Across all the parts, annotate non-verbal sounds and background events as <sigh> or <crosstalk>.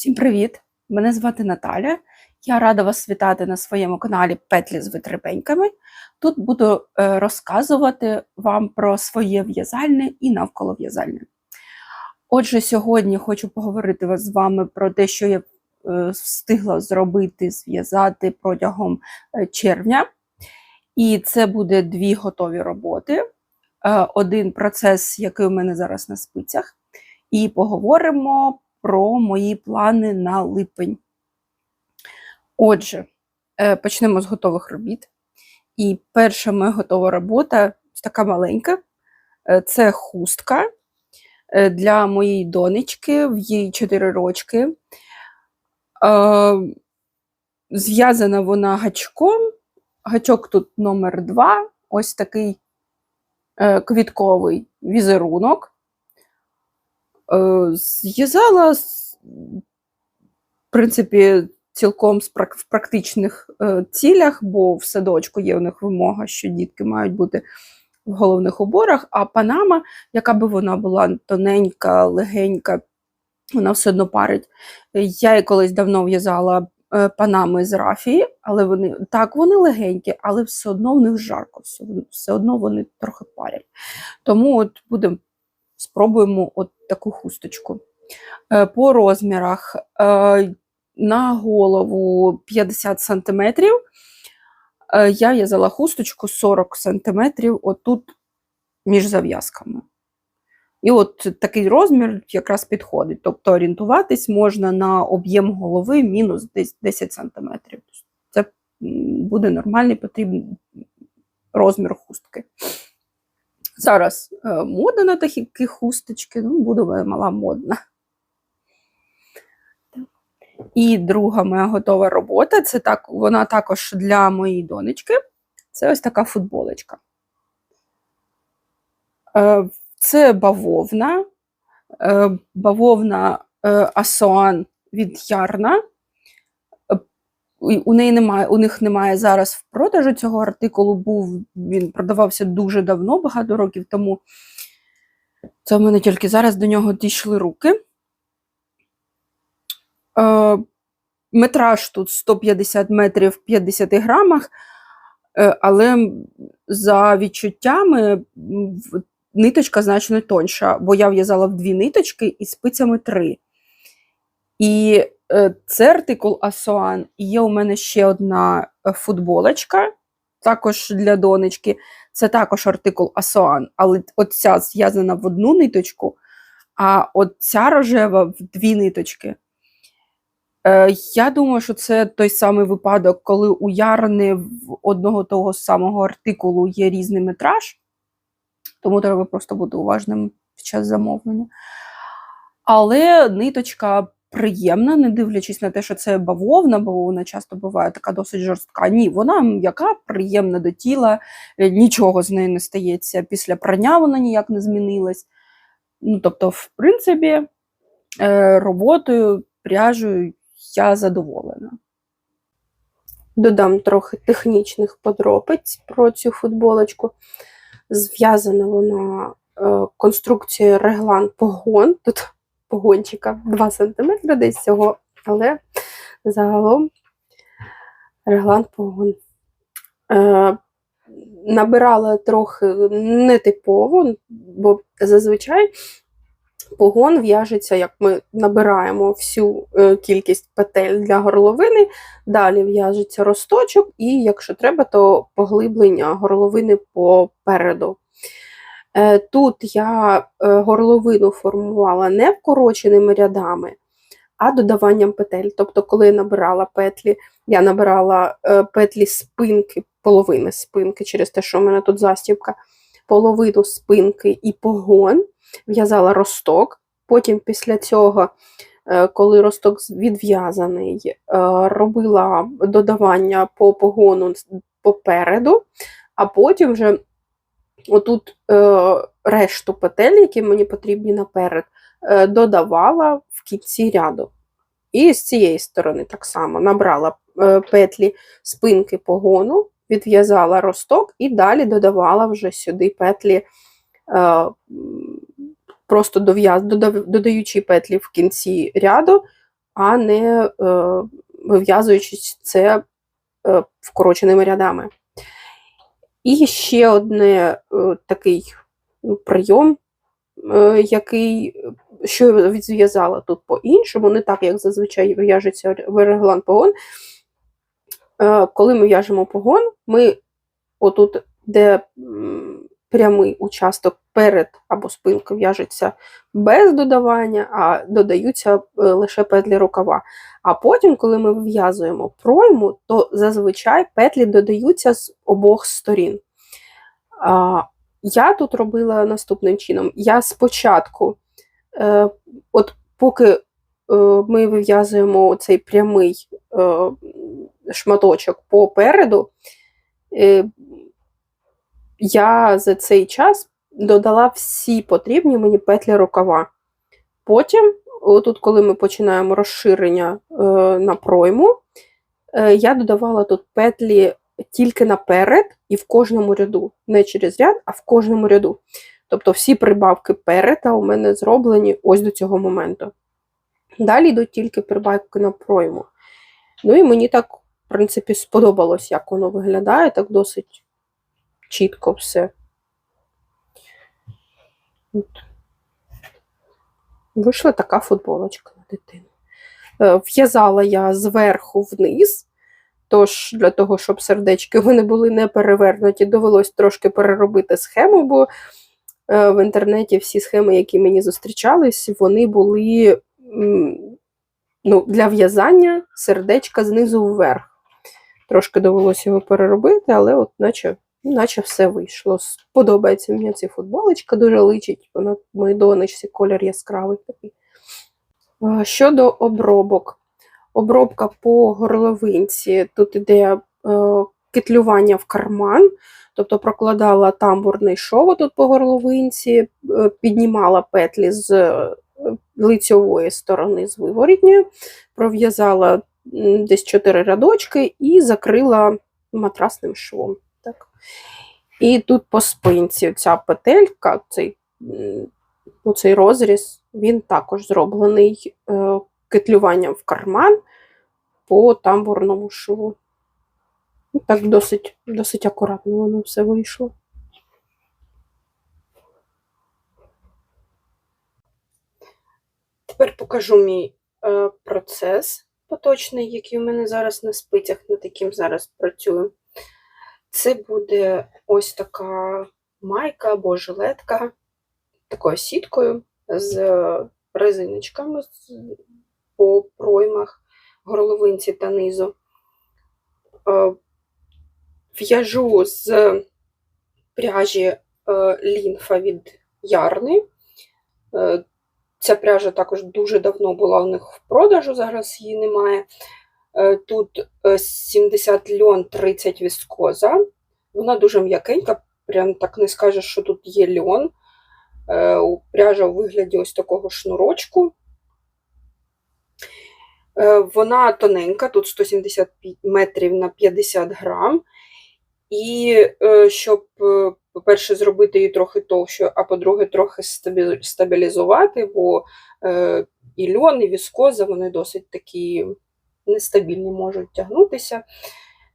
Всім привіт! Мене звати Наталя. Я рада вас вітати на своєму каналі Петлі з витребеньками. Тут буду е, розказувати вам про своє в'язальне і навколо в'язальне. Отже, сьогодні хочу поговорити з вами про те, що я е, встигла зробити, зв'язати протягом е, червня. І це буде дві готові роботи. Один процес, який у мене зараз на спицях, і поговоримо про мої плани на липень. Отже, е, почнемо з готових робіт. І перша моя готова робота така маленька. Е, Це хустка е, для моєї донечки, в їй 4 рочки. Зв'язана вона гачком. Гачок тут номер 2 ось такий квітковий візерунок. Е, Зв'язала, в принципі, цілком в практичних е, цілях, бо в садочку є у них вимога, що дітки мають бути в головних уборах, а панама, яка би вона була тоненька, легенька, вона все одно парить. Я і колись давно в'язала е, панами з рафії, але вони так, вони легенькі, але все одно в них жарко, все, все одно вони трохи парять. Тому от будемо спробуємо от таку хусточку. Е, По розмірах е, на голову 50 см. Я в'язала хусточку 40 см отут між зав'язками. І от такий розмір якраз підходить. Тобто орієнтуватись можна на об'єм голови мінус десь 10 см. Це буде нормальний потрібний розмір хустки. Зараз е, мода на такі хусточки, ну, буду мала модна. І друга моя готова робота це так, вона також для моєї донечки. Це ось така футболочка. Е, Це бавовна, е, бавовна Асоан від Ярна. У, неї немає, у них немає зараз в продажу цього артикулу. Був він продавався дуже давно, багато років тому. Це в мене тільки зараз до нього дійшли руки. Е, метраж тут 150 метрів в 50 грамах, е, але за відчуттями ниточка значно тоньша, бо я в'язала в дві ниточки і спицями три. І це артикул Асоан. І є у мене ще одна е, футболочка, також для донечки. Це також артикул Асоан, але от ця зв'язана в одну ниточку, а от ця рожева в дві ниточки. Е, я думаю, що це той самий випадок, коли у ярни в одного того самого артикулу є різний метраж, тому треба просто бути уважним під час замовлення. Але ниточка приємна, не дивлячись на те, що це бавовна, бавовна часто буває така досить жорстка. Ні, вона м'яка, приємна до тіла, е, нічого з нею не стається. Після прання вона ніяк не змінилась. Ну, тобто, в принципі, е, роботою, пряжею я задоволена. Додам трохи технічних подробиць про цю футболочку. Зв'язана вона е, конструкцією реглан погон. Тут погончика 2 см десь цього, але загалом реглан погон. Е, набирала трохи нетипово, бо зазвичай погон в'яжеться, як ми набираємо всю е, кількість петель для горловини, далі в'яжеться росточок, і якщо треба, то поглиблення горловини попереду. Е, Тут я е, горловину формувала не вкороченими рядами, а додаванням петель. Тобто, коли я набирала петлі, я набирала е, петлі спинки, половини спинки, через те, що в мене тут застібка, половину спинки і погон, в'язала росток. Потім після цього, коли росток відв'язаний, робила додавання по погону попереду, а потім вже отут е, решту петель, які мені потрібні наперед, е, додавала в кінці ряду. І з цієї сторони так само набрала е, петлі спинки погону, відв'язала росток і далі додавала вже сюди петлі, е, просто додаючи петлі в кінці ряду, а не е, вив'язуючи це е, вкороченими рядами. І ще одне е, такий ну, прийом, е, який, що я відзв'язала тут по-іншому, не так, як зазвичай в'яжеться реглан погон. Е, коли ми в'яжемо погон, ми отут, де прямий участок перед або спинка в'яжеться без додавання, а додаються е, лише петлі рукава. А потім, коли ми вв'язуємо пройму, то зазвичай петлі додаються з обох сторін. Я тут робила наступним чином: я спочатку, е, от поки е, ми вив'язуємо цей прямий шматочок попереду, я за цей час додала всі потрібні мені петлі рукава. Потім, отут, коли ми починаємо розширення е, на пройму, е, я додавала тут петлі тільки наперед і в кожному ряду. Не через ряд, а в кожному ряду. Тобто всі прибавки переда у мене зроблені ось до цього моменту. Далі йдуть тільки прибавки на пройму. Ну і мені так, в принципі, сподобалось, як воно виглядає, так досить чітко все. От. Вийшла така футболочка на дитину. Е, В'язала я зверху вниз, тож для того, щоб сердечки вони були не перевернуті, довелось трошки переробити схему, бо е, в інтернеті всі схеми, які мені зустрічались, вони були ну, для в'язання сердечка знизу вверх. Трошки довелося його переробити, але от наче наче все вийшло. Подобається мені ця футболочка, дуже личить. Вона моїй донечці колір яскравий такий. Щодо обробок. Обробка по горловинці. Тут іде е, китлювання в карман, тобто прокладала тамбурний шов тут по горловинці, е, піднімала петлі з е, лицьової сторони з виворітньої, пров'язала десь 4 рядочки і закрила матрасним швом. І тут по спинці ця петелька, цей, цей розріз, він також зроблений е, китлюванням в карман по тамбурному шву. Так досить, досить акуратно воно все вийшло. Тепер покажу мій е, процес поточний, який у мене зараз на спицях, над яким зараз працюю. Це буде ось така майка або жилетка такою сіткою з резиночками по проймах горловинці та низу. Е, В'яжу з пряжі е, лінфа від Ярни. Е, Ця пряжа також дуже давно була у них в продажу, зараз її немає. Е, Тут е, 70 льон, 30 віскоза. Вона дуже м'якенька, прям так не скажеш, що тут є льон. Е, Пряжа у вигляді ось такого шнурочку. Е, Вона тоненька, тут 170 метрів на 50 грам. І е, щоб, е, по-перше, зробити її трохи товщою, а по-друге, трохи стабілізувати, бо е, і льон, і віскоза, вони досить такі нестабільні можуть тягнутися.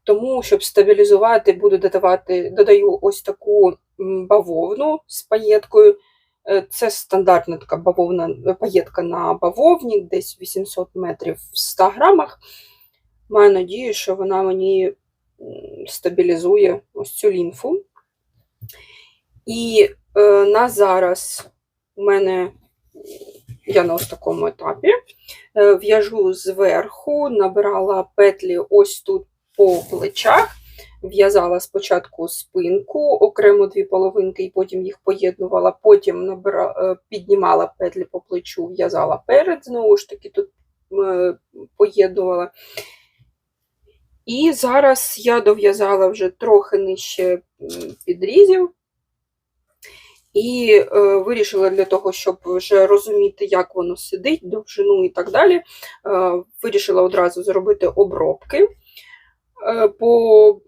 Тому, щоб стабілізувати, буду додавати, додаю ось таку бавовну з паєткою. Е, Це стандартна така бавовна паєтка на бавовні, десь 800 метрів в 100 грамах. Маю надію, що вона мені стабілізує ось цю лінфу. І е, на зараз у мене я на ось такому етапі. Е, В'яжу зверху, набирала петлі ось тут по плечах, в'язала спочатку спинку, окремо дві половинки, і потім їх поєднувала, потім набира, е, піднімала петлі по плечу, в'язала перед, знову ж таки, тут е, поєднувала. І зараз я дов'язала вже трохи нижче підрізів. І е, вирішила для того, щоб вже розуміти, як воно сидить, довжину і так далі. Е, вирішила одразу зробити обробки е, по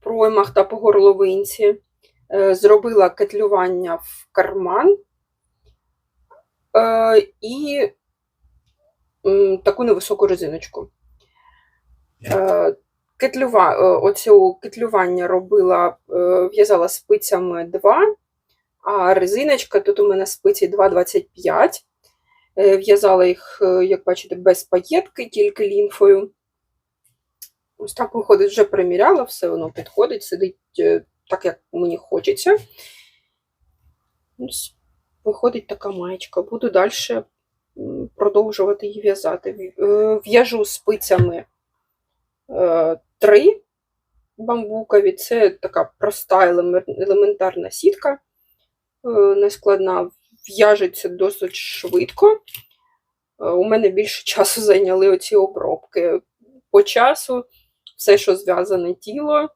проймах та по горловинці. Е, зробила кетлювання в карман. Е, і м, таку невисоку резиночку. Е, Кетлюва, е, оцю кетлювання робила, е, в'язала спицями 2, а резиночка тут у мене спиці 2,25. Е, В'язала їх, е, як бачите, без паєтки, тільки лінфою. Ось так виходить, вже приміряла, все воно підходить, сидить е, так, як мені хочеться. Ось виходить така маєчка. Буду далі продовжувати її в'язати. В'яжу спицями три бамбукові. Це така проста елементарна сітка, нескладна, в'яжеться досить швидко. Е, У мене більше часу зайняли оці обробки. По часу все, що зв'язане тіло,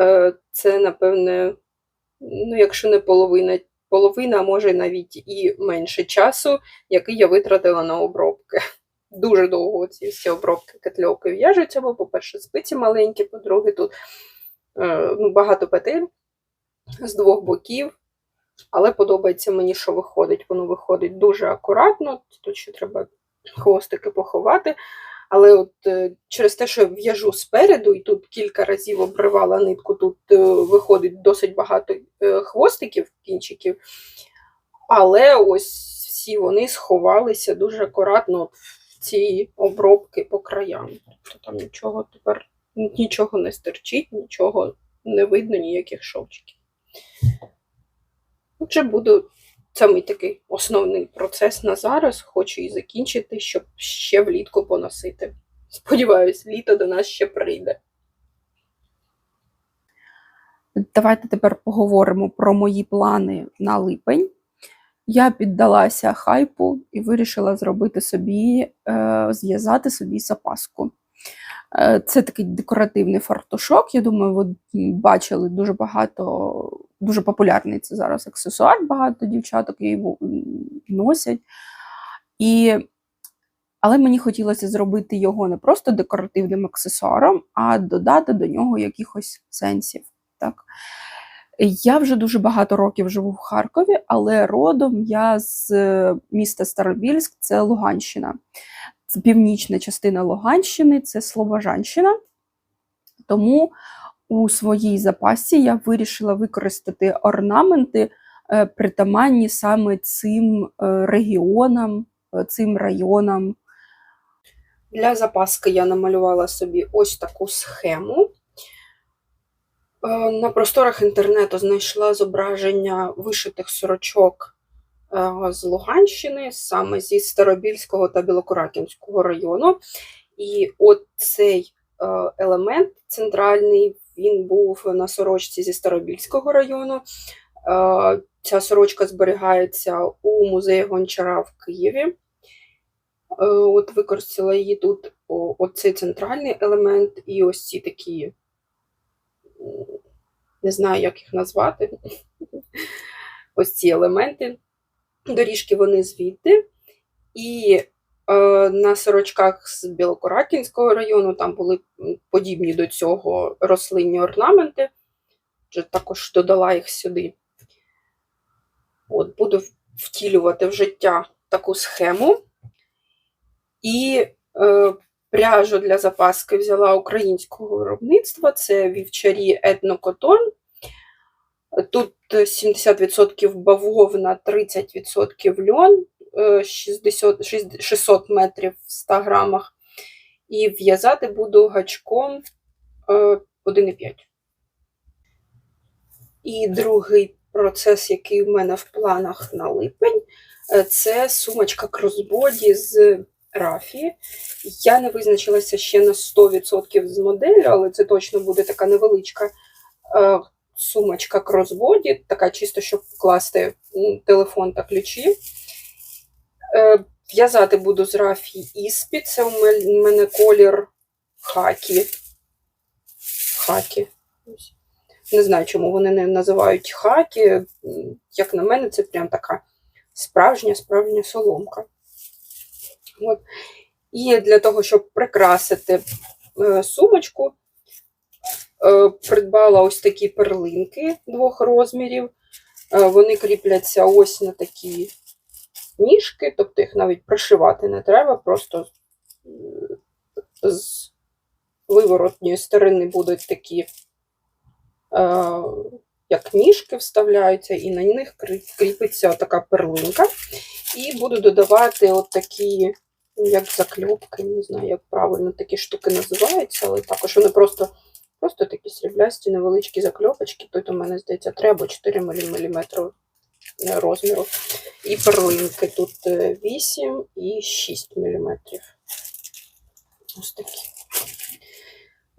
е, це, напевне, ну, якщо не половина, половина, а може навіть і менше часу, який я витратила на обробки. Дуже довго ці всі обробки кетльовки в'яжуться, бо, по-перше, спиці маленькі, по-друге, тут е, ну, багато петель з двох боків. Але подобається мені, що виходить. Воно виходить дуже акуратно. Тут ще треба хвостики поховати. Але от е, через те, що в'яжу спереду, і тут кілька разів обривала нитку, тут е, виходить досить багато е, хвостиків, кінчиків. Але ось всі вони сховалися дуже акуратно в ці обробки по краям. Тобто там нічого тепер нічого не стерчить, нічого не видно, ніяких шовчиків. Отже, буду мій такий основний процес на зараз. Хочу і закінчити, щоб ще влітку поносити. Сподіваюсь, літо до нас ще прийде. Давайте тепер поговоримо про мої плани на липень. Я піддалася хайпу і вирішила зробити собі, е, зв'язати собі запаску. Е, це такий декоративний фартушок. Я думаю, ви бачили дуже багато, дуже популярний це зараз аксесуар, багато дівчаток його носять. І... Але мені хотілося зробити його не просто декоративним аксесуаром, а додати до нього якихось сенсів. Так? Я вже дуже багато років живу в Харкові, але родом я з е, міста Старобільськ, це Луганщина. Північна частина Луганщини, це Слобожанщина. Тому у своїй запасі я вирішила використати орнаменти, е, притаманні саме цим е, регіонам, е, цим районам. Для запаски я намалювала собі ось таку схему. На просторах інтернету знайшла зображення вишитих сорочок з Луганщини, саме зі Старобільського та Білокуракінського району. І от цей е, елемент центральний, він був на сорочці зі Старобільського району. Е, Ця сорочка зберігається у музеї Гончара в Києві. Е, От використала її тут оцей центральний елемент і ось ці такі, не знаю, як їх назвати. <laughs> Ось ці елементи. Доріжки вони звідти. І е, на сорочках з Білокуракінського району там були подібні до цього рослинні орнаменти. Вже також додала їх сюди. От, буду втілювати в життя таку схему. І е, пряжу для запаски взяла українського виробництва. Це вівчарі етнокотон. Тут 70% бавовна, 30% льон, е, 60, 600 метрів в 100 грамах. І в'язати буду гачком е, 1,5. І другий процес, який в мене в планах на липень, е, це сумочка кросбоді з рафії. Я не визначилася ще на 100% з моделлю, але це точно буде така невеличка е, сумочка кросбоді, така чисто, щоб вкласти телефон та ключі. Е, В'язати буду з рафії іспі. Це у мене колір хакі. Хакі. Не знаю, чому вони не називають хакі. Як на мене, це прям така справжня, справжня соломка. От. І для того, щоб прикрасити е, сумочку, придбала ось такі перлинки двох розмірів. Е, вони кріпляться ось на такі ніжки, тобто їх навіть пришивати не треба, просто е, з виворотньої сторони будуть такі, е, як ніжки вставляються, і на них кріпиться така перлинка. І буду додавати от такі, як закльопки, не знаю, як правильно такі штуки називаються, але також вони просто, просто такі сріблясті, невеличкі закльопочки. Тут у мене, здається, треба 4 мм розміру. І перлинки тут е, 8 і 6 мм. Ось такі.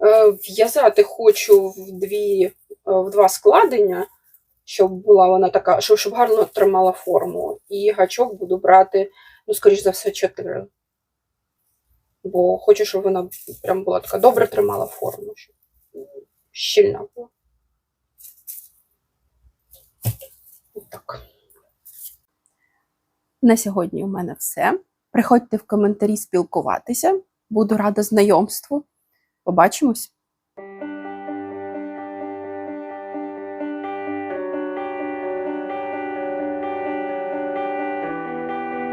Е, В'язати хочу в, дві, е, в два складення, щоб була вона така, щоб гарно тримала форму. І гачок буду брати, ну, скоріш за все, 4. Бо хочу, щоб вона прям була така добре тримала форму, щоб було. Так. На сьогодні у мене все. Приходьте в коментарі спілкуватися. Буду рада знайомству. Побачимось!